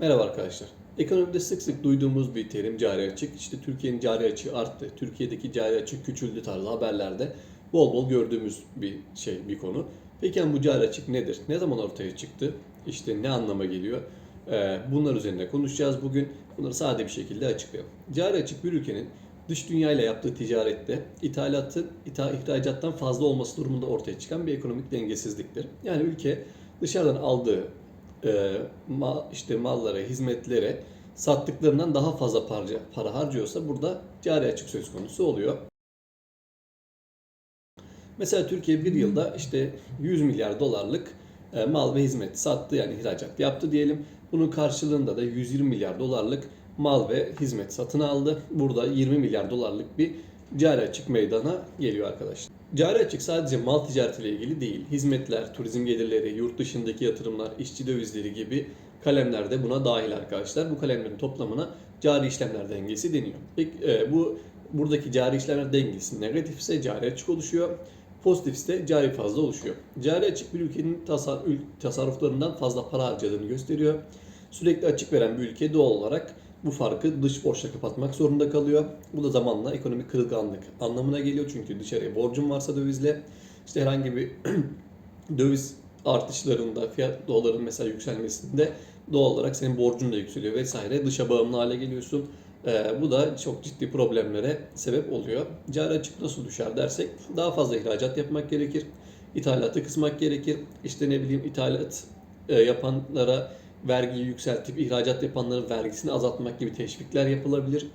Merhaba arkadaşlar. Ekonomide sık sık duyduğumuz bir terim cari açık. İşte Türkiye'nin cari açığı arttı, Türkiye'deki cari açık küçüldü tarzı haberlerde bol bol gördüğümüz bir şey, bir konu. Peki yani bu cari açık nedir? Ne zaman ortaya çıktı? İşte ne anlama geliyor? Ee, bunlar üzerinde konuşacağız bugün. Bunları sade bir şekilde açıklayalım. Cari açık bir ülkenin dış dünyayla yaptığı ticarette ithalatın itha- ihracattan fazla olması durumunda ortaya çıkan bir ekonomik dengesizliktir. Yani ülke dışarıdan aldığı e, ma, işte mallara, hizmetlere sattıklarından daha fazla para, para harcıyorsa burada cari açık söz konusu oluyor. Mesela Türkiye bir yılda işte 100 milyar dolarlık e, mal ve hizmet sattı yani ihracat yaptı diyelim. Bunun karşılığında da 120 milyar dolarlık mal ve hizmet satın aldı. Burada 20 milyar dolarlık bir cari açık meydana geliyor arkadaşlar. Cari açık sadece mal ticaretiyle ilgili değil. Hizmetler, turizm gelirleri, yurt dışındaki yatırımlar, işçi dövizleri gibi kalemler de buna dahil arkadaşlar. Bu kalemlerin toplamına cari işlemler dengesi deniyor. Peki e, bu buradaki cari işlemler dengesi negatifse cari açık oluşuyor. Pozitifse cari fazla oluşuyor. Cari açık bir ülkenin tasar, tasarruflarından fazla para harcadığını gösteriyor. Sürekli açık veren bir ülke doğal olarak bu farkı dış borçla kapatmak zorunda kalıyor. Bu da zamanla ekonomik kırılganlık anlamına geliyor. Çünkü dışarıya borcun varsa dövizle işte herhangi bir döviz artışlarında fiyat doların mesela yükselmesinde doğal olarak senin borcun da yükseliyor vesaire. Dışa bağımlı hale geliyorsun. Ee, bu da çok ciddi problemlere sebep oluyor. Cari açık nasıl düşer dersek daha fazla ihracat yapmak gerekir. İthalatı kısmak gerekir. İşte ne bileyim ithalat e, yapanlara vergiyi yükseltip ihracat yapanların vergisini azaltmak gibi teşvikler yapılabilir.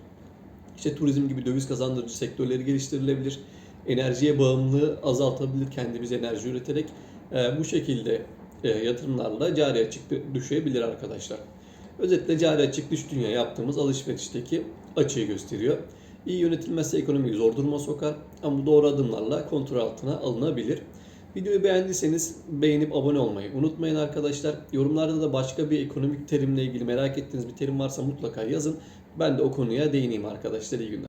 İşte turizm gibi döviz kazandırıcı sektörleri geliştirilebilir. Enerjiye bağımlılığı azaltabilir kendimiz enerji üreterek. Ee, bu şekilde e, yatırımlarla cari açık düşebilir arkadaşlar. Özetle cari açık dış dünya yaptığımız alışverişteki açığı gösteriyor. İyi yönetilmezse ekonomiyi zor duruma sokar ama doğru adımlarla kontrol altına alınabilir. Videoyu beğendiyseniz beğenip abone olmayı unutmayın arkadaşlar. Yorumlarda da başka bir ekonomik terimle ilgili merak ettiğiniz bir terim varsa mutlaka yazın. Ben de o konuya değineyim arkadaşlar. İyi günler.